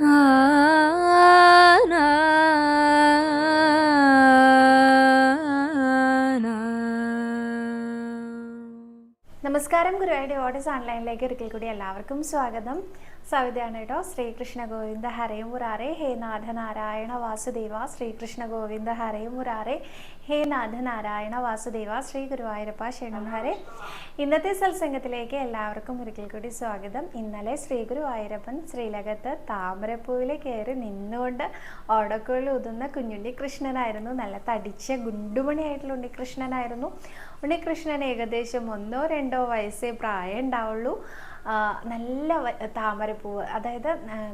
啊。നമസ്കാരം ഗുരുവായൂർ ഓഡിസ് ഓൺലൈനിലേക്ക് ഒരിക്കൽ കൂടി എല്ലാവർക്കും സ്വാഗതം. സവിതയാണ് കേട്ടോ. ശ്രീകൃഷ്ണ ഗോവിന്ദ ഹരേ മുരാരേ. ഹേ നാഥ നാരായണ വാസുദേവ. ശ്രീകൃഷ്ണ ഗോവിന്ദ ഹരേ മുരാരേ. ഹേ നാഥ നാരായണ വാസുദേവ. ശ്രീ ഗുരുവായൂരപ്പ ശരണം ഹരേ. ഇന്നത്തെ സത്സംഗത്തിലേക്ക് എല്ലാവർക്കും ഒരിക്കൽ കൂടി സ്വാഗതം. ഇന്നലെ ശ്രീ ഗുരുവായൂരപ്പൻ ശ്രീലകത്ത് താമരപ്പൂവിൽ കയറി നിന്നുകൊണ്ട് ഓടക്കുഴൽ ഊതുന്ന കുഞ്ഞുണ്ണി കൃഷ്ണനായിരുന്നു നല്ല തടിച്ച ഗുണ്ടുമണിയായിട്ടുള്ള ഉണ്ണികൃഷ്ണനായിരുന്നു. ഉണ്ണികൃഷ്ണൻ ഏകദേശം ഒന്നോ രണ്ടോ വയസ്സേ പ്രായം ഉണ്ടാവുള്ളൂ. നല്ല താമരപ്പൂവ് അതായത്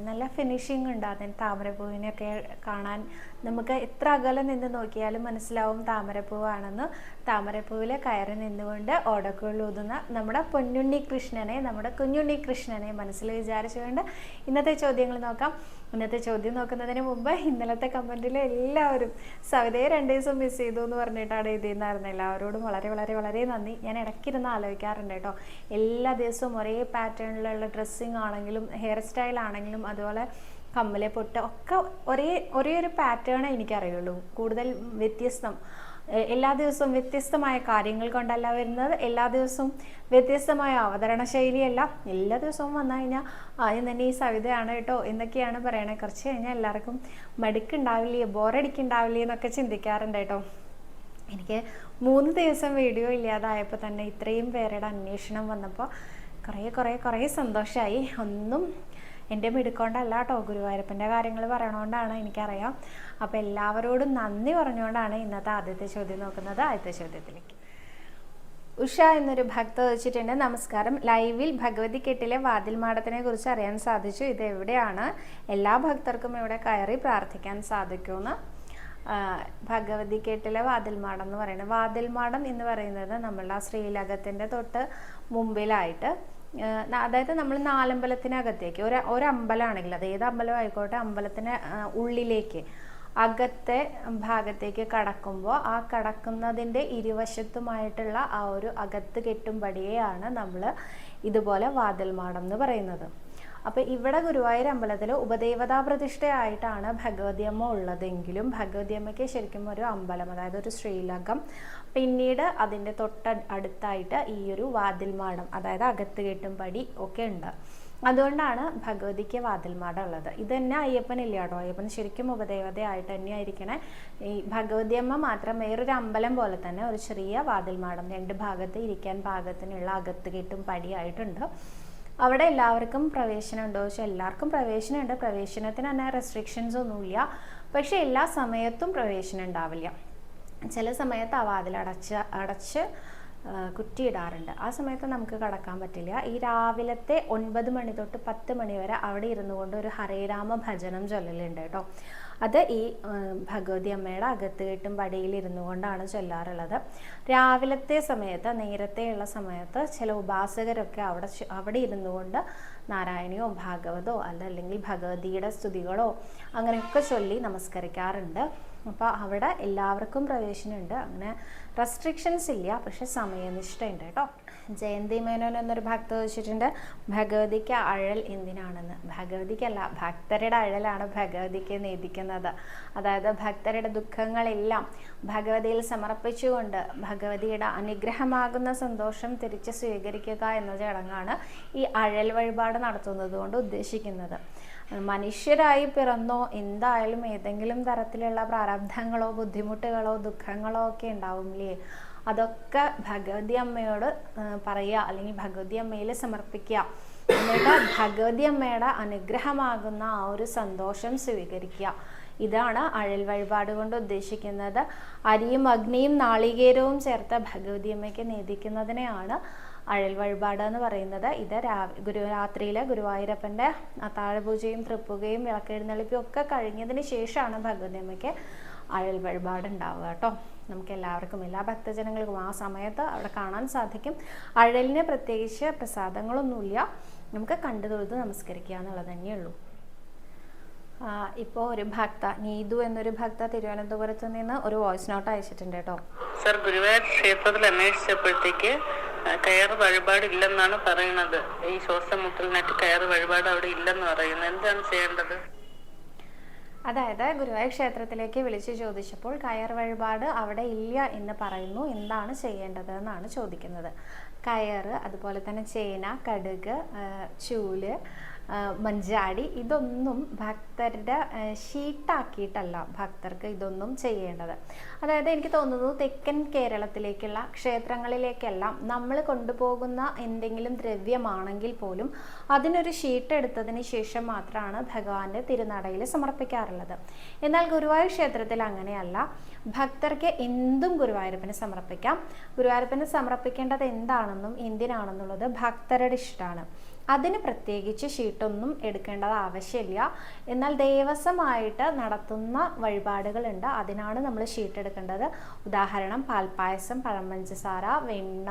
നല്ല ഫിനിഷിങ് ഉണ്ടാകുന്ന താമരപ്പൂവിനെയൊക്കെ കാണാൻ നമുക്ക് എത്ര അകലെ നിന്ന് നോക്കിയാലും മനസ്സിലാവും താമരപ്പൂവാണെന്ന്. താമരപ്പൂവിൽ കയറി നിന്നുകൊണ്ട് ഓടക്കുള്ളൂതുന്ന നമ്മുടെ പൊന്നുണ്ണി കൃഷ്ണനെ നമ്മുടെ കുഞ്ഞുണ്ണി കൃഷ്ണനെ മനസ്സിൽ വിചാരിച്ചുകൊണ്ട് ഇന്നത്തെ ചോദ്യങ്ങൾ നോക്കാം. ഇന്നത്തെ ചോദ്യം നോക്കുന്നതിന് മുമ്പ് ഇന്നലത്തെ കമന്റിൽ എല്ലാവരും സവിതയെ രണ്ട് ദിവസം മിസ് ചെയ്തു എന്ന് പറഞ്ഞിട്ടാണ് എഴുതിയിരുന്നായിരുന്നു എല്ലാവരോടും വളരെ വളരെ വളരെ നന്ദി. ഞാൻ ഇടയ്ക്കിരുന്ന് ആലോചിക്കാറുണ്ട് കേട്ടോ. എല്ലാ ദിവസവും ഒരേ പാറ്റേണിലുള്ള ഡ്രസ്സിങ് ആണെങ്കിലും ഹെയർ സ്റ്റൈൽ ആണെങ്കിലും അതുപോലെ കമ്മലെ പൊട്ട് ഒക്കെ ഒരേ ഒരേ ഒരു പാറ്റേണേ എനിക്കറിയുള്ളൂ. കൂടുതൽ വ്യത്യസ്തം. എല്ലാ ദിവസവും വ്യത്യസ്തമായ കാര്യങ്ങൾ കൊണ്ടല്ല വരുന്നത്. എല്ലാ ദിവസവും വ്യത്യസ്തമായ അവതരണ ശൈലിയല്ല എല്ലാ ദിവസവും വന്നു കഴിഞ്ഞാൽ ആദ്യം തന്നെ ഈ സവിതയാണ് കേട്ടോ എന്നൊക്കെയാണ് പറയണത് കുറച്ച് കഴിഞ്ഞാൽ എല്ലാവർക്കും മടുക്കുണ്ടാവില്ലേ ബോറടിക്കുണ്ടാവില്ലേ എന്നൊക്കെ ചിന്തിക്കാറുണ്ട് കേട്ടോ. എനിക്ക് മൂന്ന് ദിവസം വീഡിയോ ഇല്ലാതായപ്പോൾ തന്നെ ഇത്രയും പേരുടെ അന്വേഷണം വന്നപ്പോൾ കുറേ കുറേ കുറേ സന്തോഷമായി ഒന്നും എന്റെ മിടുക്കൊണ്ടല്ല കേട്ടോ ഗുരുവായൂരപ്പന്റെ കാര്യങ്ങൾ പറയണോണ്ടാണ് എനിക്കറിയാം. അപ്പോൾ എല്ലാവരോടും നന്ദി പറഞ്ഞുകൊണ്ടാണ് ഇന്നത്തെ ആദ്യത്തെ ചോദ്യം നോക്കുന്നത് ആദ്യത്തെ ചോദ്യത്തിലേക്ക്. ഉഷ എന്നൊരു ഭക്ത വെച്ചിട്ടുണ്ട് നമസ്കാരം. ലൈവിൽ ഭഗവതി കെട്ടിലെ വാതിൽ മാടത്തിനെ കുറിച്ച് അറിയാൻ സാധിച്ചു. ഇത് എവിടെയാണ്? എല്ലാ ഭക്തർക്കും ഇവിടെ കയറി പ്രാർത്ഥിക്കാൻ സാധിക്കുമെന്ന്. ഭഗവതി കെട്ടിലെ വാതിൽമാടം എന്ന് പറയുന്നത്. വാതിൽമാടം എന്ന് പറയുന്നത് നമ്മളുടെ ആ ശ്രീലകത്തിന്റെ തൊട്ട് മുമ്പിലായിട്ട് അതായത് നമ്മൾ നാലമ്പലത്തിനകത്തേക്ക് ഒരു ഒരമ്പലമാണെങ്കിൽ അത് ഏത് അമ്പലം ആയിക്കോട്ടെ അമ്പലത്തിന് ഉള്ളിലേക്ക് അകത്തെ ഭാഗത്തേക്ക് കടക്കുമ്പോൾ ആ കടക്കുന്നതിന്റെ ഇരുവശത്തുമായിട്ടുള്ള ആ ഒരു അകത്ത് കെട്ടുംപടിയെയാണ് നമ്മൾ ഇതുപോലെ വാതിൽമാടം എന്ന് പറയുന്നത്. അപ്പോൾ ഇവിടെ ഗുരുവായൂർ അമ്പലത്തിൽ ഉപദേവതാ പ്രതിഷ്ഠയായിട്ടാണ് ഭഗവതി അമ്മ ഉള്ളതെങ്കിലും ഭഗവതി അമ്മയ്ക്ക് ശരിക്കും ഒരു അമ്പലം അതായത് ഒരു ശ്രീലകം പിന്നീട് അതിന്റെ തൊട്ട അടുത്തായിട്ട് ഈ ഒരു വാതിൽമാടം അതായത് അകത്ത് കെട്ടും പടി ഒക്കെ ഉണ്ട്. അതുകൊണ്ടാണ് ഭഗവതിക്ക് വാതിൽമാടം ഉള്ളത്. ഇത് തന്നെ അയ്യപ്പനില്ല കേട്ടോ? അയ്യപ്പൻ ശരിക്കും ഉപദേവതയായിട്ട് തന്നെയായിരിക്കണേ. ഈ ഭഗവതിയമ്മ മാത്രം വേറൊരു അമ്പലം പോലെ തന്നെ ഒരു ചെറിയ വാതിൽമാടം രണ്ട് ഭാഗത്ത് ഇരിക്കാൻ പാകത്തിനുള്ള അകത്ത് കെട്ടും പടിയായിട്ടുണ്ട്. അവിടെ എല്ലാവർക്കും പ്രവേശനം ഉണ്ടോ. ചോദിച്ചാൽ എല്ലാവർക്കും പ്രവേശനമുണ്ട് പ്രവേശനത്തിന് തന്നെ റെസ്ട്രിക്ഷൻസ് ഒന്നുമില്ല. പക്ഷെ എല്ലാ സമയത്തും പ്രവേശനം ഉണ്ടാവില്ല. ചില സമയത്ത് ആ വാതിൽ അടച്ച് കുറ്റിയിടാറുണ്ട്. ആ സമയത്ത് നമുക്ക് കടക്കാൻ പറ്റില്ല. ഈ രാവിലത്തെ ഒൻപത് മണി തൊട്ട് പത്ത് മണി വരെ അവിടെ ഇരുന്നു കൊണ്ട് ഒരു ഹരേരാമ ഭജനം ചൊല്ലലുണ്ട് കേട്ടോ. അത് ഈ ഭഗവതി അമ്മയുടെ അകത്ത് കെട്ടും പടിയിൽ ഇരുന്നു കൊണ്ടാണ് ചൊല്ലാറുള്ളത്. രാവിലത്തെ സമയത്ത് നേരത്തെയുള്ള സമയത്ത് ചില ഉപാസകരൊക്കെ അവിടെ അവിടെ ഇരുന്നു കൊണ്ട് നാരായണിയോ ഭാഗവതോ അല്ല അല്ലെങ്കിൽ ഭഗവതിയുടെ സ്തുതികളോ അങ്ങനെയൊക്കെ ചൊല്ലി നമസ്കരിക്കാറുണ്ട്. അപ്പോൾ അവിടെ എല്ലാവർക്കും പ്രവേശനമുണ്ട്. അങ്ങനെ റെസ്ട്രിക്ഷൻസ് ഇല്ല പക്ഷെ സമയനിഷ്ഠയുണ്ട് കേട്ടോ. ജയന്തി മേനോൻ എന്നൊരു ഭക്ത ചോദിച്ചിട്ടുണ്ട് ഭഗവതിക്ക് അഴൽ എന്തിനാണെന്ന്. ഭഗവതിക്കല്ല ഭക്തരുടെ അഴലാണ് ഭഗവതിക്ക് നേതിക്കുന്നത് അതായത് ഭക്തരുടെ ദുഃഖങ്ങളെല്ലാം ഭഗവതിയിൽ സമർപ്പിച്ചുകൊണ്ട് ഭഗവതിയുടെ അനുഗ്രഹമാകുന്ന സന്തോഷം തിരിച്ച് സ്വീകരിക്കുക എന്ന ചടങ്ങാണ് ഈ അഴൽ വഴിപാട് നടത്തുന്നത് കൊണ്ട് ഉദ്ദേശിക്കുന്നത്. മനുഷ്യരായി പിറന്നോ എന്തായാലും ഏതെങ്കിലും തരത്തിലുള്ള പ്രാരബ്ധങ്ങളോ ബുദ്ധിമുട്ടുകളോ ദുഃഖങ്ങളോ ഒക്കെ ഉണ്ടാവും ഉണ്ടാവുമില്ലേ അതൊക്കെ ഭഗവതി അമ്മയോട് പറയുക. അല്ലെങ്കിൽ ഭഗവതി അമ്മയിൽ സമർപ്പിക്കുക. എന്നിട്ട് ഭഗവതി അമ്മയുടെ അനുഗ്രഹമാകുന്ന ആ ഒരു സന്തോഷം സ്വീകരിക്കുക. ഇതാണ് അഴൽ വഴിപാട് കൊണ്ട് ഉദ്ദേശിക്കുന്നത്. അരിയും അഗ്നിയും നാളികേരവും ചേർത്ത ഭഗവതി അമ്മയ്ക്ക് നേദിക്കുന്നതിനെയാണ് അഴൽ വഴിപാട് എന്ന് പറയുന്നത്. ഇത് രാ ഗുരു രാത്രിയിൽ ഗുരുവായൂരപ്പന്റെ അത്താഴപൂജയും തൃപ്പുകയും വിളക്കെഴുന്നള്ളിപ്പും ഒക്കെ കഴിഞ്ഞതിന് ശേഷമാണ് ഭഗവതി അമ്മയ്ക്ക് അഴൽ വഴിപാട് ഉണ്ടാവുക കേട്ടോ. നമുക്ക് എല്ലാവർക്കും എല്ലാ ഭക്തജനങ്ങൾക്കും ആ സമയത്ത് അവിടെ കാണാൻ സാധിക്കും. അഴലിന് പ്രത്യേകിച്ച് പ്രസാദങ്ങളൊന്നുമില്ല. നമുക്ക് കണ്ടു തൊഴുത് നമസ്കരിക്കുക എന്നുള്ളത് തന്നെയുള്ളൂ. ഇപ്പോൾ ഒരു ഭക്ത നീതു എന്നൊരു ഭക്ത തിരുവനന്തപുരത്ത് നിന്ന് ഒരു വോയിസ് നോട്ട് അയച്ചിട്ടുണ്ട് കേട്ടോ. സർ ഗുരുവായൂർ ക്ഷേത്രത്തിൽ അന്വേഷിച്ചപ്പോഴത്തേക്ക് കയർ വഴിപാട് ഇല്ലെന്നാണ് പറയുന്നത്. ഈ ശ്വാസം മുട്ടലിനായിട്ട് കയറ് വഴിപാട് അവിടെ ഇല്ലെന്ന് പറയുന്നത്. എന്താണ് ചെയ്യേണ്ടത്? അതായത് ഗുരുവായൂർ ക്ഷേത്രത്തിലേക്ക് വിളിച്ചു ചോദിച്ചപ്പോൾ കയർ വഴിപാട് അവിടെ ഇല്ല എന്ന് പറയുന്നു എന്താണ് ചെയ്യേണ്ടത് എന്നാണ് ചോദിക്കുന്നത്. കയർ അതുപോലെ തന്നെ ചേന കടുക് ചൂൽ മഞ്ചാടി ഇതൊന്നും ഭക്തരുടെ ഷീട്ടാക്കിയിട്ടല്ല ഭക്തർക്ക് ഇതൊന്നും ചെയ്യേണ്ടത്. അതായത് എനിക്ക് തോന്നുന്നു തെക്കൻ കേരളത്തിലേക്കുള്ള ക്ഷേത്രങ്ങളിലേക്കെല്ലാം നമ്മൾ കൊണ്ടുപോകുന്ന എന്തെങ്കിലും ദ്രവ്യമാണെങ്കിൽ പോലും അതിനൊരു ഷീട്ട് എടുത്തതിന് ശേഷം മാത്രമാണ് ഭഗവാന്റെ തിരുനടയിൽ സമർപ്പിക്കാറുള്ളത്. എന്നാൽ ഗുരുവായൂർ ക്ഷേത്രത്തിൽ അങ്ങനെയല്ല. ഭക്തർക്ക് എന്തും ഗുരുവായൂരപ്പന് സമർപ്പിക്കാം. ഗുരുവായൂരപ്പന് സമർപ്പിക്കേണ്ടത് എന്താണെന്നും എന്തിനാണെന്നുള്ളത് ഭക്തരുടെ ഇഷ്ടമാണ്. അതിന് പ്രത്യേകിച്ച് ഷീട്ടൊന്നും എടുക്കേണ്ടത് ആവശ്യമില്ല. എന്നാൽ ദേവസ്വമായിട്ട് നടത്തുന്ന വഴിപാടുകളുണ്ട്. അതിനാണ് നമ്മൾ ഷീട്ട് എടുക്കേണ്ടത്. ഉദാഹരണം പാൽപ്പായസം പഴമ്പഞ്ചസാര വെണ്ണ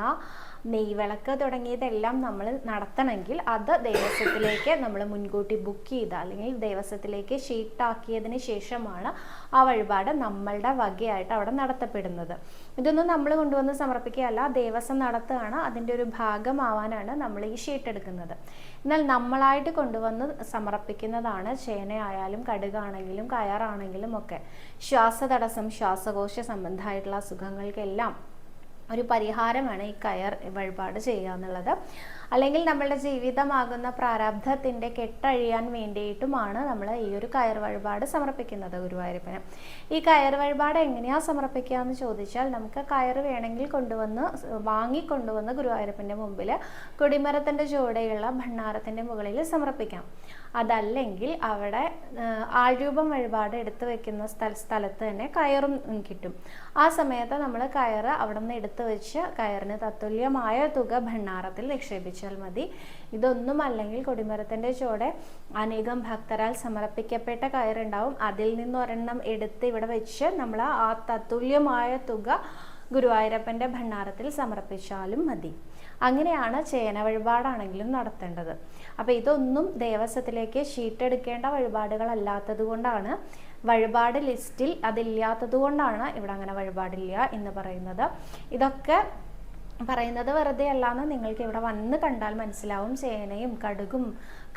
നെയ്വിളക്ക് തുടങ്ങിയതെല്ലാം നമ്മൾ നടത്തണമെങ്കിൽ അത് ദേവസ്വത്തിലേക്ക് നമ്മൾ മുൻകൂട്ടി ബുക്ക് ചെയ്ത അല്ലെങ്കിൽ ദേവസ്വത്തിലേക്ക് ഷീട്ടാക്കിയതിന് ശേഷമാണ് ആ വഴിപാട് നമ്മളുടെ വകയായിട്ട് അവിടെ നടത്തപ്പെടുന്നത്. ഇതൊന്നും നമ്മൾ കൊണ്ടുവന്ന് സമർപ്പിക്കുകയല്ല ദേവസ്വം നടത്തുകയാണ് അതിന്റെ ഒരു ഭാഗമാവാനാണ് നമ്മൾ ഈ ഷീട്ട് എടുക്കുന്നത്. എന്നാൽ നമ്മളായിട്ട് കൊണ്ടുവന്ന് സമർപ്പിക്കുന്നതാണ് ചേനയായാലും കടുകാണെങ്കിലും കയറാണെങ്കിലും ഒക്കെ. ശ്വാസതടസ്സം ശ്വാസകോശ സംബന്ധമായിട്ടുള്ള അസുഖങ്ങൾക്കെല്ലാം ഒരു പരിഹാരമാണ് ഈ കയർ വഴിപാട് ചെയ്യുക എന്നുള്ളത്. അല്ലെങ്കിൽ നമ്മളുടെ ജീവിതമാകുന്ന പ്രാരബ്ധത്തിന്റെ കെട്ടഴിയാൻ വേണ്ടിയിട്ടുമാണ് നമ്മൾ ഈ ഒരു കയർ വഴിപാട് സമർപ്പിക്കുന്നത് ഗുരുവായൂരപ്പന്. ഈ കയർ വഴിപാട് എങ്ങനെയാണ് സമർപ്പിക്കുക എന്ന് ചോദിച്ചാൽ നമുക്ക് കയർ വേണമെങ്കിൽ കൊണ്ടുവന്ന് വാങ്ങിക്കൊണ്ടുവന്ന് ഗുരുവായൂരപ്പന്റെ മുമ്പിൽ കൊടിമരത്തിന്റെ ചുവടെയുള്ള ഭണ്ണാരത്തിന്റെ മുകളിൽ സമർപ്പിക്കാം. അതല്ലെങ്കിൽ അവിടെ ആൾരൂപം വഴിപാട് എടുത്തു വെക്കുന്ന സ്ഥല സ്ഥലത്ത് തന്നെ കയറും കിട്ടും. ആ സമയത്ത് നമ്മൾ കയറ് അവിടെ നിന്ന് എടുത്തു വെച്ച് കയറിന് തത്തുല്യമായ തുക ഭണ്ണാറത്തിൽ നിക്ഷേപിച്ചാൽ മതി. ഇതൊന്നും അല്ലെങ്കിൽ കൊടിമരത്തിന്റെ ചുവടെ അനേകം ഭക്തരാൽ സമർപ്പിക്കപ്പെട്ട കയറുണ്ടാവും. അതിൽ നിന്ന് ഒരെണ്ണം എടുത്ത് ഇവിടെ വെച്ച് നമ്മൾ ആ തത്തുല്യമായ തുക ഗുരുവായൂരപ്പന്റെ ഭണ്ണാരത്തിൽ സമർപ്പിച്ചാലും മതി. അങ്ങനെയാണ് ചേന വഴിപാടാണെങ്കിലും നടത്തേണ്ടത്. അപ്പോൾ ഇതൊന്നും ദേവസ്വത്തിലേക്ക് ഷീറ്റ് എടുക്കേണ്ട വഴിപാടുകളല്ലാത്തത് കൊണ്ടാണ്. വഴിപാട് ലിസ്റ്റിൽ അതില്ലാത്തത് കൊണ്ടാണ് ഇവിടെ അങ്ങനെ വഴിപാടില്ല എന്ന് പറയുന്നത്. ഇതൊക്കെ പറയുന്നത് വെറുതെ അല്ലാന്ന് നിങ്ങൾക്ക് ഇവിടെ വന്ന് കണ്ടാൽ മനസ്സിലാവും. ചേനയും കടുകും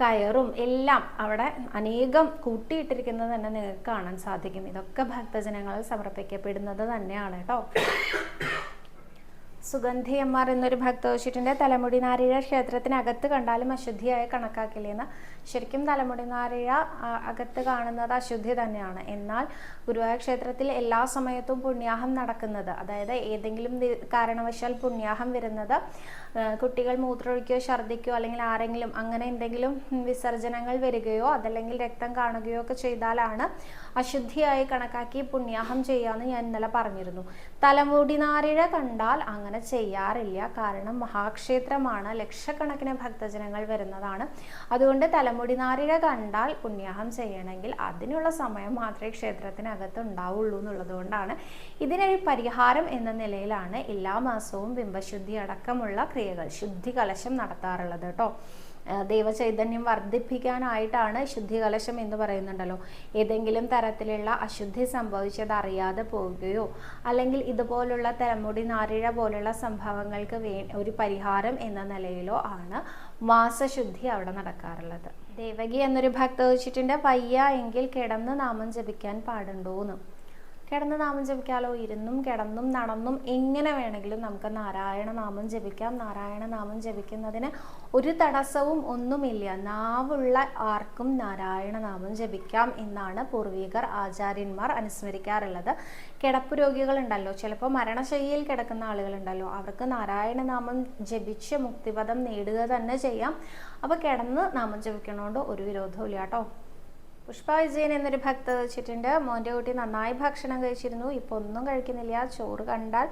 കയറും എല്ലാം അവിടെ അനേകം കൂട്ടിയിട്ടിരിക്കുന്നത് തന്നെ നിങ്ങൾക്ക് കാണാൻ സാധിക്കും. ഇതൊക്കെ ഭക്തജനങ്ങൾ സമർപ്പിക്കപ്പെടുന്നത് തന്നെയാണ് കേട്ടോ. സുഗന്ധിയന്മാർ എന്നൊരു ഭക്തോഷിറ്റിന്റെ തലമുടി നാരിഴ ക്ഷേത്രത്തിനകത്ത് കണ്ടാലും അശുദ്ധിയായി കണക്കാക്കില്ലെന്ന്. ശരിക്കും തലമുടി നാരിഴ അകത്ത് കാണുന്നത് അശുദ്ധി തന്നെയാണ്. എന്നാൽ ഗുരുവായൂർ ക്ഷേത്രത്തിൽ എല്ലാ സമയത്തും പുണ്യാഹം നടക്കുന്നത് അതായത് ഏതെങ്കിലും കാരണവശാൽ പുണ്യാഹം വരുന്നത് കുട്ടികൾ മൂത്രമൊഴിക്കുകയോ ഛർദ്ദിക്കുകയോ അല്ലെങ്കിൽ ആരെങ്കിലും അങ്ങനെ എന്തെങ്കിലും വിസർജനങ്ങൾ വരികയോ അതല്ലെങ്കിൽ രക്തം കാണുകയോ ഒക്കെ ചെയ്താലാണ് അശുദ്ധിയായി കണക്കാക്കി പുണ്യാഹം ചെയ്യാമെന്ന് ഞാൻ ഇന്നലെ പറഞ്ഞിരുന്നു. തലമുടി നാരിഴ കണ്ടാൽ അങ്ങനെ ചെയ്യാറില്ല. കാരണം മഹാക്ഷേത്രമാണ്. ലക്ഷക്കണക്കിന് ഭക്തജനങ്ങൾ വരുന്നതാണ്. അതുകൊണ്ട് തലമുടി നാരിഴ കണ്ടാൽ പുണ്യാഹം ചെയ്യണമെങ്കിൽ അതിനുള്ള സമയം മാത്രമേ ക്ഷേത്രത്തിനകത്ത് ഉണ്ടാവുള്ളൂ എന്നുള്ളതുകൊണ്ടാണ്. ഇതിനൊരു പരിഹാരം എന്ന നിലയിലാണ് എല്ലാ മാസവും ബിംബശുദ്ധി അടക്കമുള്ള ക്രിയകൾ ശുദ്ധി കലശം നടത്താറുള്ളത് കേട്ടോ ദൈവചൈതന്യം വർദ്ധിപ്പിക്കാനായിട്ടാണ് ശുദ്ധി കലശം എന്ന് പറയുന്നുണ്ടല്ലോ. ഏതെങ്കിലും തരത്തിലുള്ള അശുദ്ധി സംഭവിച്ചത് അറിയാതെ പോവുകയോ അല്ലെങ്കിൽ ഇതുപോലുള്ള തലമുടി നാരിഴ പോലുള്ള സംഭവങ്ങൾക്ക് വേ ഒരു പരിഹാരം എന്ന നിലയിലോ ആണ് മാസശുദ്ധി അവിടെ നടക്കാറുള്ളത്. ദേവകി എന്നൊരു ഭക്ത വെച്ചിട്ടുണ്ട് പയ്യ എങ്കിൽ കിടന്ന് നാമം ജപിക്കാൻ പാടുണ്ടോന്ന്? കിടന്ന് നാമം ജപിക്കാലോ? ഇരുന്നും കിടന്നും നടന്നും എങ്ങനെ വേണമെങ്കിലും നമുക്ക് നാരായണ നാമം ജപിക്കാം. നാരായണ നാമം ജപിക്കുന്നതിന് ഒരു തടസ്സവും ഒന്നുമില്ല. നാവുള്ള ആർക്കും നാരായണ നാമം ജപിക്കാം എന്നാണ് പൂർവീകർ ആചാര്യന്മാർ അനുസ്മരിക്കാറുള്ളത്. കിടപ്പ് രോഗികളുണ്ടല്ലോ. ചിലപ്പോൾ മരണശയ്യയിൽ കിടക്കുന്ന ആളുകളുണ്ടല്ലോ. അവർക്ക് നാരായണ നാമം ജപിച്ച് മുക്തിപദം നേടുക തന്നെ ചെയ്യാം. അപ്പോൾ കിടന്ന് നാമം ജപിക്കണോണ്ട് ഒരു വിരോധവും ഇല്ല കേട്ടോ. പുഷ്പ വിജയൻ എന്നൊരു ഭക്ത വെച്ചിട്ടുണ്ട്. മോന്റെ കുട്ടി നന്നായി ഭക്ഷണം കഴിച്ചിരുന്നു. ഇപ്പോൾ ഒന്നും കഴിക്കുന്നില്ല. ചോറ് കണ്ടാൽ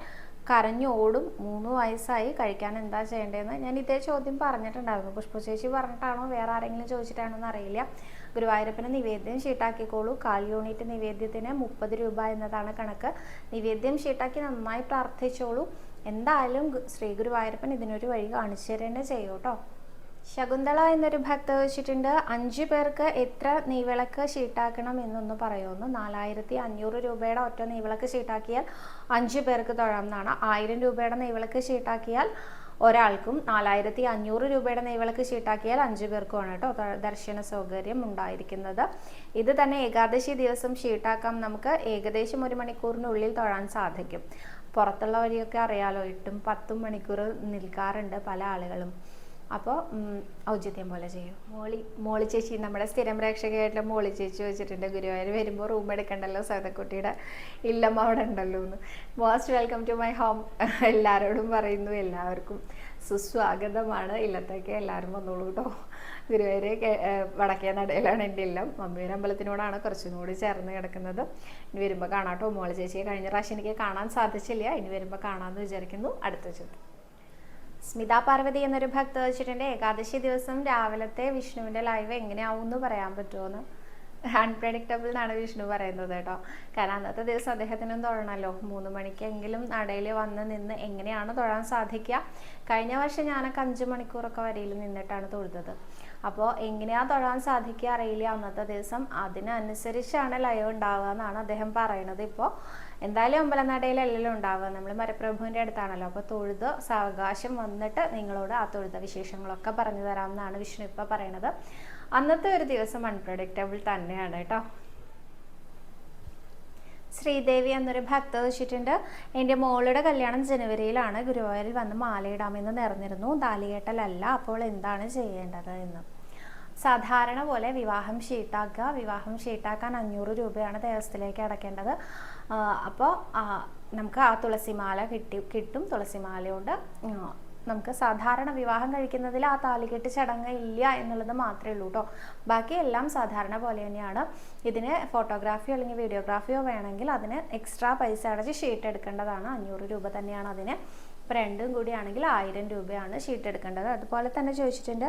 കരഞ്ഞു ഓടും. മൂന്ന് വയസ്സായി. കഴിക്കാൻ എന്താ ചെയ്യേണ്ടതെന്ന് ഞാൻ ഇതേ ചോദ്യം പറഞ്ഞിട്ടുണ്ടായിരുന്നു. പുഷ്പ ചേച്ചി പറഞ്ഞിട്ടാണോ? വേറെ ആരെങ്കിലും ചോദിച്ചിട്ടാണോ എന്ന് അറിയില്ല. ഗുരുവായൂരപ്പന് നിവേദ്യം ഷീട്ടാക്കിക്കോളൂ. കാൽ യൂണിറ്റ് നിവേദ്യത്തിന് മുപ്പത് രൂപ എന്നതാണ് കണക്ക്. നിവേദ്യം ഷീട്ടാക്കി നന്നായി പ്രാർത്ഥിച്ചോളൂ. എന്തായാലും ശ്രീ ഗുരുവായൂരപ്പൻ ഇതിനൊരു വഴി കാണിച്ചു തരേണ്ട ചെയ്യൂ കേട്ടോ ശകുന്തള എന്നൊരു ഭക്ത വെച്ചിട്ടുണ്ട്. അഞ്ചു പേർക്ക് എത്ര നെയ്വിളക്ക് ഷീട്ടാക്കണം എന്നൊന്ന് പറയുന്നു. നാലായിരത്തി അഞ്ഞൂറ് രൂപയുടെ ഒറ്റ നെയ്വിളക്ക് ഷീട്ടാക്കിയാൽ അഞ്ചു പേർക്ക് തൊഴാം എന്നാണ്. ആയിരം രൂപയുടെ നെയ്വിളക്ക് ഷീട്ടാക്കിയാൽ ഒരാൾക്കും നാലായിരത്തി അഞ്ഞൂറ് രൂപയുടെ നെയ്വിളക്ക് ചീട്ടാക്കിയാൽ അഞ്ചു പേർക്കുമാണ് കേട്ടോ ദർശന സൗകര്യം ഉണ്ടായിരിക്കുന്നത്. ഇത് തന്നെ ഏകാദശി ദിവസം ഷീട്ടാക്കാം നമുക്ക് ഏകദേശം ഒരു മണിക്കൂറിനുള്ളിൽ തൊഴാൻ സാധിക്കും. പുറത്തുള്ള വഴിയൊക്കെ അറിയാലോ എട്ടും പത്തും മണിക്കൂർ നിൽക്കാറുണ്ട് പല ആളുകളും. അപ്പോൾ ഔചിത്യം പോലെ ചെയ്യും. മോളി മോളി ചേച്ചി നമ്മുടെ സ്ഥിരം പ്രേക്ഷകയായിട്ടുള്ള മോളി ചേച്ചി വെച്ചിട്ടുണ്ട്. ഗുരുവായൂർ വരുമ്പോൾ റൂം എടുക്കണ്ടല്ലോ സ്വതക്കുട്ടിയുടെ ഇല്ലമ്മ അവിടെ ഉണ്ടല്ലോ എന്ന്. Most welcome to my home എല്ലാവരോടും പറയുന്നു എല്ലാവർക്കും സുസ്വാഗതമാണ്. ഇല്ലത്തേക്ക് എല്ലാവരും വന്നോളൂ കേട്ടോ ഗുരുവായൂർ വടക്കേ നടയിലാണ് എന്റെ ഇല്ലം. മമ്മിയുടെ അമ്പലത്തിനോടാണ് കുറച്ചും കൂടി ചേർന്ന് കിടക്കുന്നത്. ഇനി വരുമ്പോൾ കാണാം കേട്ടോ മോളി ചേച്ചിയെ കഴിഞ്ഞ പ്രാവശ്യം എനിക്ക് കാണാൻ സാധിച്ചില്ല. ഇനി വരുമ്പോൾ കാണാമെന്ന് വിചാരിക്കുന്നു. അടുത്ത ചോദ്യം. സ്മിത പാർവതി എന്നൊരു ഭക്ത വെച്ചിട്ടുണ്ട്. ഏകാദശി ദിവസം രാവിലത്തെ വിഷ്ണുവിന്റെ ലൈവ് എങ്ങനെയാവും എന്ന് പറയാൻ പറ്റുമോന്ന് അൺപ്രഡിക്റ്റബിൾ എന്നാണ് വിഷ്ണു പറയുന്നത് കേട്ടോ. കാരണം അന്നത്തെ ദിവസം അദ്ദേഹത്തിനും തൊഴണമല്ലോ മൂന്ന് മണിക്കെങ്കിലും നടയിൽ വന്ന് നിന്ന് എങ്ങനെയാണ് തൊഴാൻ സാധിക്കുക? കഴിഞ്ഞ വർഷം ഞാനൊക്കെ അഞ്ച് മണിക്കൂറൊക്കെ വരിയിൽ നിന്നിട്ടാണ് തൊഴുതത്. അപ്പോൾ എങ്ങനെയാ തൊഴാൻ സാധിക്കുക അറിയില്ല അന്നത്തെ ദിവസം. അതിനനുസരിച്ചാണ് ലൈവ് ഉണ്ടാവുക എന്നാണ് അദ്ദേഹം പറയണത് ഇപ്പോൾ എന്തായാലും അമ്പലനടയിലല്ലല്ലോ ഉണ്ടാവുക. നമ്മൾ മരപ്രഭുവിന്റെ അടുത്താണല്ലോ. അപ്പോൾ തൊഴുത് സാവകാശം വന്നിട്ട് നിങ്ങളോട് ആ തൊഴുത വിശേഷങ്ങളൊക്കെ പറഞ്ഞു തരാമെന്നാണ് വിഷ്ണു ഇപ്പോൾ പറയണത്. അന്നത്തെ ഒരു ദിവസം അൺപ്രഡിക്റ്റബിൾ തന്നെയാണ് കേട്ടോ. ശ്രീദേവി എന്നൊരു ഭക്ത വെച്ചിട്ടുണ്ട്. എന്റെ മോളുടെ കല്യാണം ജനുവരിയിലാണ്. ഗുരുവായൂരിൽ വന്ന് മാലയിടാമെന്ന് നിറഞ്ഞിരുന്നു. താലികെട്ടലല്ല. അപ്പോൾ എന്താണ് ചെയ്യേണ്ടത് എന്ന്. സാധാരണ പോലെ വിവാഹം ഷീട്ടാക്കുക. വിവാഹം ഷീട്ടാക്കാൻ അഞ്ഞൂറ് രൂപയാണ് ദേവസ്ഥത്തിലേക്ക് അടയ്ക്കേണ്ടത് അപ്പോൾ നമുക്ക് ആ തുളസിമാല കിട്ടി കിട്ടും. തുളസിമാലയോട് നമുക്ക് സാധാരണ വിവാഹം കഴിക്കുന്നതിൽ ആ താലികെട്ട് ചടങ്ങ് ഇല്ല എന്നുള്ളത് മാത്രമേ ഉള്ളൂ കേട്ടോ ബാക്കി എല്ലാം സാധാരണ പോലെ തന്നെയാണ്. ഇതിന് ഫോട്ടോഗ്രാഫിയോ അല്ലെങ്കിൽ വീഡിയോഗ്രാഫിയോ വേണമെങ്കിൽ അതിന് എക്സ്ട്രാ പൈസ അടച്ച് ഷീറ്റ് എടുക്കേണ്ടതാണ്. അഞ്ഞൂറ് രൂപ തന്നെയാണ് അതിന്. ഇപ്പം രണ്ടും കൂടിയാണെങ്കിൽ ആയിരം രൂപയാണ് ഷീറ്റ് എടുക്കേണ്ടത്. അതുപോലെ തന്നെ ചോദിച്ചിട്ടുണ്ട്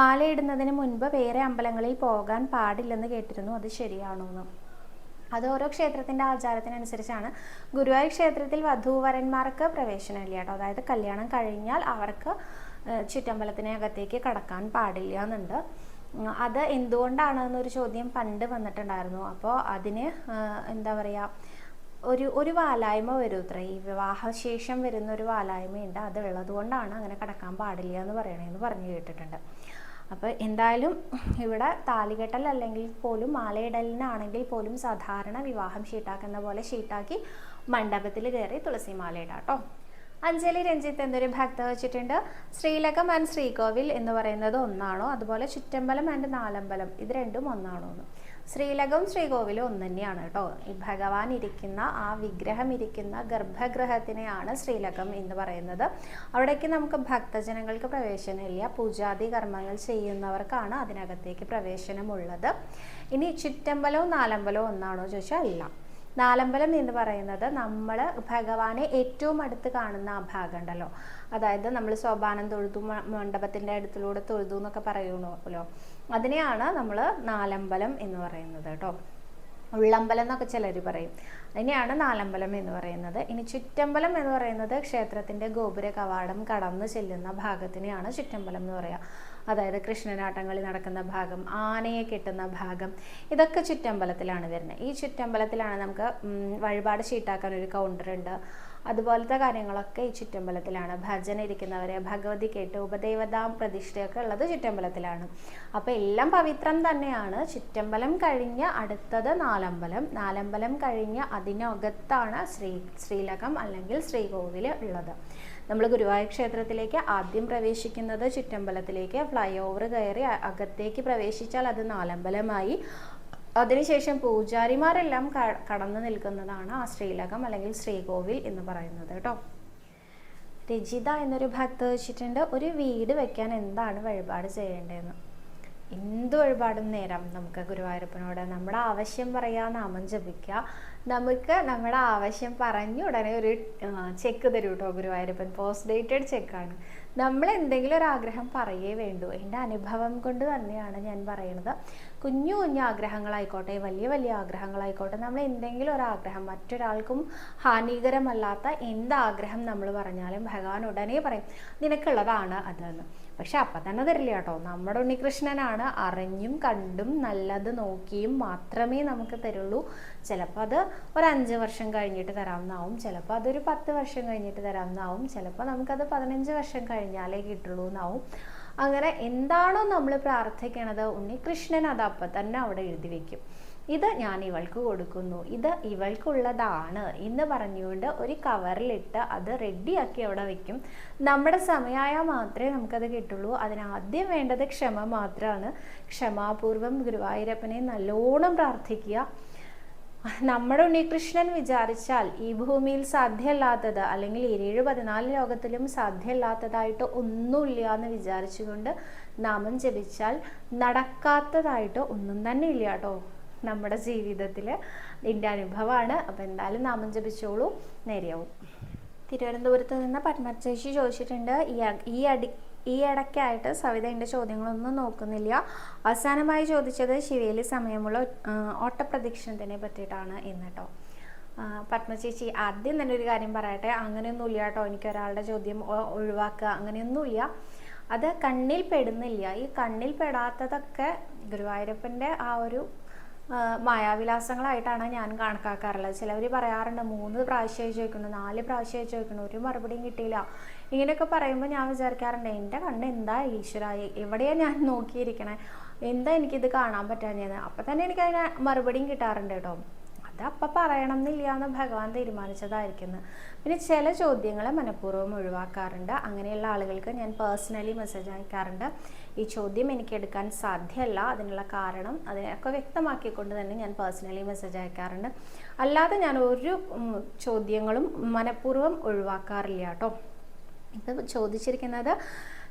മാലയിടുന്നതിന് മുൻപ് വേറെ അമ്പലങ്ങളിൽ പോകാൻ പാടില്ലെന്ന് കേട്ടിരുന്നു. അത് ശരിയാണോ എന്ന് അത് ഓരോ ക്ഷേത്രത്തിന്റെ ആചാരത്തിനനുസരിച്ചാണ്. ഗുരുവായൂർ ക്ഷേത്രത്തിൽ വധൂവരന്മാർക്ക് പ്രവേശനമില്ല കേട്ടോ. അതായത് കല്യാണം കഴിഞ്ഞാൽ അവർക്ക് ചുറ്റമ്പലത്തിനകത്തേക്ക് കടക്കാൻ പാടില്ല എന്നുണ്ട്. അത് എന്തുകൊണ്ടാണ് എന്നൊരു ചോദ്യം പണ്ട് വന്നിട്ടുണ്ടായിരുന്നു. അപ്പോൾ അതിന് എന്താ പറയുക ഒരു ഒരു വാലായ്മ വരും ഇത്ര. ഈ വിവാഹശേഷം വരുന്ന ഒരു വാലായ്മയുണ്ട്. അത് ഉള്ളതുകൊണ്ടാണ് അങ്ങനെ കടക്കാൻ പാടില്ല എന്ന് പറയണേന്ന് പറഞ്ഞു കേട്ടിട്ടുണ്ട്. അപ്പോൾ എന്തായാലും ഇവിടെ താലികെട്ടൽ അല്ലെങ്കിൽ പോലും മാലയിടലിനാണെങ്കിൽ പോലും സാധാരണ വിവാഹം ഷീട്ടാക്കുന്ന പോലെ ഷീട്ടാക്കി മണ്ഡപത്തിൽ കയറി തുളസി മാല കേട്ടോ അഞ്ജലി രഞ്ജിത്ത് എന്നൊരു ഭക്ത വെച്ചിട്ടുണ്ട്. ശ്രീലകം ആൻഡ് ശ്രീകോവിൽ എന്ന് പറയുന്നത് ഒന്നാണോ? അതുപോലെ ചുറ്റമ്പലം ആൻഡ് നാലമ്പലം. ഇത് രണ്ടും ഒന്നാണോ എന്ന് ശ്രീലകം ശ്രീകോവിലും ഒന്ന് തന്നെയാണ് കേട്ടോ. ഈ ഭഗവാൻ ഇരിക്കുന്ന ആ വിഗ്രഹം ഇരിക്കുന്ന ഗർഭഗൃഹത്തിനെയാണ് ശ്രീലകം എന്ന് പറയുന്നത്. അവിടേക്ക് നമുക്ക് ഭക്തജനങ്ങൾക്ക് പ്രവേശനമില്ല. പൂജാതി കർമ്മങ്ങൾ ചെയ്യുന്നവർക്കാണ് അതിനകത്തേക്ക് പ്രവേശനമുള്ളത്. ഇനി ചുറ്റമ്പലവും നാലമ്പലവും ഒന്നാണോ ചോദിച്ചാൽ അല്ല നാലമ്പലം എന്ന് പറയുന്നത് നമ്മൾ ഭഗവാനെ ഏറ്റവും അടുത്ത് കാണുന്ന ആ ഭാഗം ഉണ്ടല്ലോ. അതായത് നമ്മൾ സോപാനം തൊഴുതു മണ്ഡപത്തിന്റെ അടുത്തിലൂടെ തൊഴുതു എന്നൊക്കെ പറയുമല്ലോ അതിനെയാണ് നമ്മൾ നാലമ്പലം എന്ന് പറയുന്നത് കേട്ടോ. ഉള്ളമ്പലം എന്നൊക്കെ ചിലർ പറയും. അതിനെയാണ് നാലമ്പലം എന്ന് പറയുന്നത്. ഇനി ചുറ്റമ്പലം എന്ന് പറയുന്നത് ക്ഷേത്രത്തിന്റെ ഗോപുര കവാടം കടന്നു ചെല്ലുന്ന ഭാഗത്തിനെയാണ് ചുറ്റമ്പലം എന്ന് പറയുക അതായത് കൃഷ്ണനാട്ടങ്ങളിൽ നടക്കുന്ന ഭാഗം ആനയെ കെട്ടുന്ന ഭാഗം ഇതൊക്കെ ചുറ്റമ്പലത്തിലാണ് വരുന്നത്. ഈ ചുറ്റമ്പലത്തിലാണ് നമുക്ക് വഴിപാട് ഷീട്ടാക്കാൻ ഒരു കൗണ്ടർ ഉണ്ട്. അതുപോലത്തെ കാര്യങ്ങളൊക്കെ ഈ ചുറ്റമ്പലത്തിലാണ്. ഭജന ഇരിക്കുന്നവരെ ഭഗവതി കേട്ട് ഉപദേവതാം പ്രതിഷ്ഠയൊക്കെ ഉള്ളത് ചുറ്റമ്പലത്തിലാണ്. അപ്പോൾ എല്ലാം പവിത്രം തന്നെയാണ്. ചുറ്റമ്പലം കഴിഞ്ഞ് അടുത്തത് നാലമ്പലം. നാലമ്പലം കഴിഞ്ഞ് അതിനകത്താണ് ശ്രീ ശ്രീലകം അല്ലെങ്കിൽ ശ്രീകോവിൽ ഉള്ളത്. നമ്മൾ ഗുരുവായൂർ ക്ഷേത്രത്തിലേക്ക് ആദ്യം പ്രവേശിക്കുന്നത് ചുറ്റമ്പലത്തിലേക്ക്. ഫ്ലൈ ഓവർ കയറി അകത്തേക്ക് പ്രവേശിച്ചാൽ അത് നാലമ്പലമായി. അതിനുശേഷം പൂജാരിമാരെല്ലാം കടന്നു നിൽക്കുന്നതാണ് ആ ശ്രീലകം അല്ലെങ്കിൽ ശ്രീകോവിൽ എന്ന് പറയുന്നത് കേട്ടോ. രജിത എന്നൊരു ഭക്ത വെച്ചിട്ടുണ്ട്. ഒരു വീട് വെക്കാൻ എന്താണ് വഴിപാട് ചെയ്യേണ്ടതെന്ന്? എന്ത് വഴിപാടും നേരം. നമുക്ക് ഗുരുവായൂരപ്പനോട് നമ്മുടെ ആവശ്യം പറയുക നാമം ജപിക്കുക നമുക്ക് നമ്മുടെ ആവശ്യം പറഞ്ഞു ഉടനെ ഒരു ചെക്ക് തരും കേട്ടോ ഗുരുവായൂരപ്പൻ. പോസ്റ്റ് ഡേറ്റഡ് ചെക്കാണ് നമ്മൾ എന്തെങ്കിലും ഒരു ആഗ്രഹം പറയേ വേണ്ടൂ. എന്റെ അനുഭവം കൊണ്ട് തന്നെയാണ് ഞാൻ പറയുന്നത് കുഞ്ഞു കുഞ്ഞു ആഗ്രഹങ്ങളായിക്കോട്ടെ വലിയ വലിയ ആഗ്രഹങ്ങളായിക്കോട്ടെ നമ്മൾ എന്തെങ്കിലും ഒരു ആഗ്രഹം മറ്റൊരാൾക്കും ഹാനികരമല്ലാത്ത എന്ത് ആഗ്രഹം നമ്മൾ പറഞ്ഞാലും ഭഗവാൻ ഉടനെ പറയും നിനക്കുള്ളതാണ് അതെന്ന്. പക്ഷെ അപ്പം തന്നെ തരില്ല കേട്ടോ. നമ്മുടെ ഉണ്ണികൃഷ്ണനാണ് അറിഞ്ഞും കണ്ടും നല്ലത് നോക്കിയും മാത്രമേ നമുക്ക് തരുള്ളൂ. ചിലപ്പോൾ അത് ഒരു അഞ്ച് വർഷം കഴിഞ്ഞിട്ട് തരാവുന്നതാവും ചിലപ്പോൾ അതൊരു പത്ത് വർഷം കഴിഞ്ഞിട്ട് തരാവുന്നതാവും ചിലപ്പോൾ നമുക്കത് പതിനഞ്ച് വർഷം കഴിഞ്ഞാലേ കിട്ടുള്ളൂ എന്നാവും അങ്ങനെ എന്താണോ നമ്മൾ പ്രാർത്ഥിക്കണത് ഉണ്ണികൃഷ്ണൻ അത് അപ്പം തന്നെ അവിടെ എഴുതി വെക്കും. ഇത് ഞാൻ ഇവൾക്ക് കൊടുക്കുന്നു. ഇത് ഇവൾക്കുള്ളതാണ് എന്ന് പറഞ്ഞുകൊണ്ട് ഒരു കവറിലിട്ട് അത് റെഡിയാക്കി അവിടെ വെക്കും. നമ്മുടെ സമയമായാൽ മാത്രമേ നമുക്കത് കിട്ടുള്ളൂ. അതിനാദ്യം വേണ്ടത് ക്ഷമ മാത്രമാണ്. ക്ഷമാപൂർവം ഗുരുവായൂരപ്പനെ നല്ലോണം പ്രാർത്ഥിക്കുക. നമ്മുടെ ഉണ്ണികൃഷ്ണൻ വിചാരിച്ചാൽ ഈ ഭൂമിയിൽ സാധ്യമല്ലാത്തത് അല്ലെങ്കിൽ ഏഴ് പതിനാല് ലോകത്തിലും സാധ്യമല്ലാത്തതായിട്ട് ഒന്നുമില്ല എന്ന് വിചാരിച്ചുകൊണ്ട് നാമം ജപിച്ചാൽ നടക്കാത്തതായിട്ട് ഒന്നും തന്നെ ഇല്ല കേട്ടോ നമ്മുടെ ജീവിതത്തിൽ ഇതിന്റെ അനുഭവമാണ്. അപ്പോൾ എന്തായാലും നാമം ജപിച്ചോളൂ. നേരെയാവും. തിരുവനന്തപുരത്ത് നിന്ന് പത്മശേഷി ചോദിച്ചിട്ടുണ്ട് ഈ ഈ അടി ഈ ഇടയ്ക്കായിട്ട് സവിത എന്റെ ചോദ്യങ്ങളൊന്നും നോക്കുന്നില്ല. അവസാനമായി ചോദിച്ചത് ശിവേലി സമയമുള്ള ഓട്ടപ്രദക്ഷിണത്തിനെ പറ്റിയിട്ടാണ് ഇന്ന് കേട്ടോ പത്മചേച്ചി പത്മ ചേച്ചി ആദ്യം തന്നെ ഒരു കാര്യം പറയട്ടെ. അങ്ങനെയൊന്നുമില്ല കേട്ടോ എനിക്ക് ഒരാളുടെ ചോദ്യം ഒഴിവാക്കുക അങ്ങനെയൊന്നുമില്ല അത് കണ്ണിൽ പെടുന്നില്ല. ഈ കണ്ണിൽ പെടാത്തതൊക്കെ ഗുരുവായൂരപ്പന്റെ ആ ഒരു മായാവിലാസങ്ങളായിട്ടാണ് ഞാൻ കണക്കാക്കാറുള്ളത്. ചിലവർ പറയാറുണ്ട് മൂന്ന് പ്രാവശ്യമായി ചോദിക്കുന്നു നാല് പ്രാവശ്യമായി ചോദിക്കുന്നു ഒരു മറുപടിയും കിട്ടിയില്ല. ഇങ്ങനെയൊക്കെ പറയുമ്പോൾ ഞാൻ വിചാരിക്കാറുണ്ട് എന്റെ കണ്ണ് എന്താ ഈശ്വര എവിടെയാണ് ഞാൻ നോക്കിയിരിക്കണേ? എന്താ എനിക്കിത് കാണാൻ പറ്റാഞ്ഞത്? അപ്പം തന്നെ എനിക്ക് അതിന് മറുപടിയും കിട്ടാറുണ്ട് കേട്ടോ. അത് അപ്പം പറയണം എന്നില്ല എന്ന് ഭഗവാൻ തീരുമാനിച്ചതായിരിക്കുന്നു. പിന്നെ ചില ചോദ്യങ്ങളെ മനഃപൂർവം ഒഴിവാക്കാറുണ്ട്. അങ്ങനെയുള്ള ആളുകൾക്ക് ഞാൻ പേഴ്സണലി മെസ്സേജ് അയക്കാറുണ്ട്. ഈ ചോദ്യം എനിക്ക് എടുക്കാൻ സാധ്യമല്ല അതിനുള്ള കാരണം അതിനൊക്കെ വ്യക്തമാക്കിക്കൊണ്ട് തന്നെ ഞാൻ പേഴ്സണലി മെസ്സേജ് അയക്കാറുണ്ട്. അല്ലാതെ ഞാൻ ഒരു ചോദ്യങ്ങളും മനഃപൂർവം ഒഴിവാക്കാറില്ല കേട്ടോ. ഇപ്പം ചോദിച്ചിരിക്കുന്നത്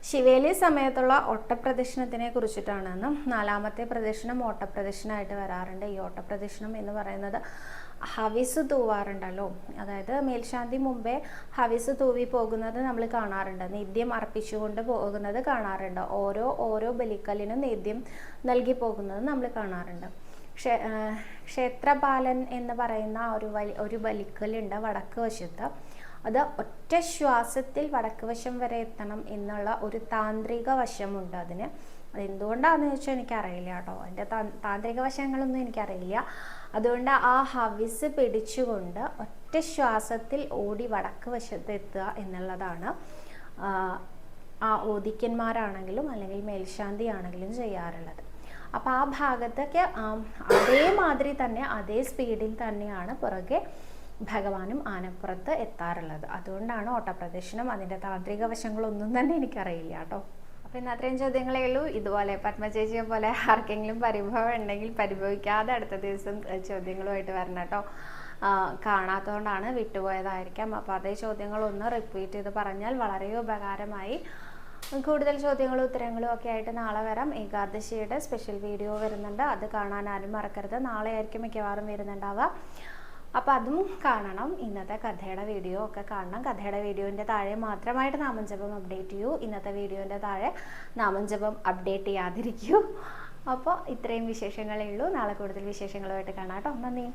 ശിവേലി സമയത്തുള്ള ഓട്ടപ്രദക്ഷിണത്തിനെ കുറിച്ചിട്ടാണെന്നും നാലാമത്തെ പ്രദക്ഷിണം ഓട്ടപ്രദക്ഷിണമായിട്ട് വരാറുണ്ട്. ഈ ഓട്ടപ്രദക്ഷിണം എന്ന് പറയുന്നത് ഹവിസ് തൂവാറുണ്ടല്ലോ. അതായത് മേൽശാന്തി മുമ്പേ ഹവിസ് തൂവി പോകുന്നത് നമ്മൾ കാണാറുണ്ട്. നിദ്യം അർപ്പിച്ചുകൊണ്ട് പോകുന്നത് കാണാറുണ്ട്. ഓരോ ഓരോ ബലിക്കല്ലിനും നിത്യം നൽകി പോകുന്നത് നമ്മൾ കാണാറുണ്ട്. ക്ഷേ ക്ഷേത്രപാലൻ എന്ന് പറയുന്ന ഒരു വലി ഒരു ബലിക്കലുണ്ട് വടക്ക് വശത്ത്. അത് ഒറ്റ ശ്വാസത്തിൽ വടക്ക് വശം വരെ എത്തണം എന്നുള്ള ഒരു താന്ത്രിക വശമുണ്ട് അതിന്. അതെന്തുകൊണ്ടാണെന്ന് ചോദിച്ചാൽ എനിക്കറിയില്ല കേട്ടോ. അതിന്റെ താന്ത്രിക വശങ്ങളൊന്നും എനിക്കറിയില്ല. അതുകൊണ്ട് ആ ഹവിസ് പിടിച്ചുകൊണ്ട് ഒറ്റ ശ്വാസത്തിൽ ഓടി വടക്ക് വശത്ത് എത്തുക എന്നുള്ളതാണ്. ആ, ഓദിക്കന്മാരാണെങ്കിലും അല്ലെങ്കിൽ മേൽശാന്തി ആണെങ്കിലും ചെയ്യാറുള്ളത്. അപ്പോൾ ആ ഭാഗത്തൊക്കെ അതേമാതിരി തന്നെ അതേ സ്പീഡിൽ തന്നെയാണ് പുറകെ ഭഗവാനും ആനപ്പുറത്ത് എത്താറുള്ളത്. അതുകൊണ്ടാണ് ഓട്ടപ്രദക്ഷിണം. അതിന്റെ താന്ത്രിക വശങ്ങളൊന്നും തന്നെ എനിക്കറിയില്ല കേട്ടോ. അപ്പോൾ ഇന്ന് അത്രയും ചോദ്യങ്ങളേ ഉള്ളൂ. ഇതുപോലെ പത്മചേച്ചിയെ പോലെ ആർക്കെങ്കിലും പരിഭവം ഉണ്ടെങ്കിൽ പരിഭവിക്കാതെ അടുത്ത ദിവസം ചോദ്യങ്ങളുമായിട്ട് വരണം കേട്ടോ. കാണാത്തതുകൊണ്ടാണ് വിട്ടുപോയതായിരിക്കാം. അപ്പോൾ അതേ ചോദ്യങ്ങളൊന്ന് റിപ്പീറ്റ് ചെയ്ത് പറഞ്ഞാൽ വളരെ ഉപകാരമായി. കൂടുതൽ ചോദ്യങ്ങളും ഉത്തരങ്ങളും ഒക്കെ ആയിട്ട് നാളെ വരാം. ഏകാദശിയുടെ സ്പെഷ്യൽ വീഡിയോ വരുന്നുണ്ട്. അത് കാണാൻ ആരും മറക്കരുത്. നാളെ ആയിരിക്കും മിക്കവാറും വരുന്നുണ്ടാവുക. അപ്പോൾ അതും കാണണം. ഇന്നത്തെ കഥയുടെ വീഡിയോ ഒക്കെ കാണണം. കഥയുടെ വീഡിയോന്റെ താഴെ മാത്രമായിട്ട് നാമജപം അപ്ഡേറ്റ് ചെയ്യൂ. ഇന്നത്തെ വീഡിയോന്റെ താഴെ നാമജപം അപ്ഡേറ്റ് ചെയ്യാതിരിക്കൂ. അപ്പോൾ ഇത്രയും വിശേഷങ്ങളേ ഉള്ളൂ. നാളെ കൂടുതൽ വിശേഷങ്ങളുമായിട്ട് കാണാം കേട്ടോ. നന്ദി.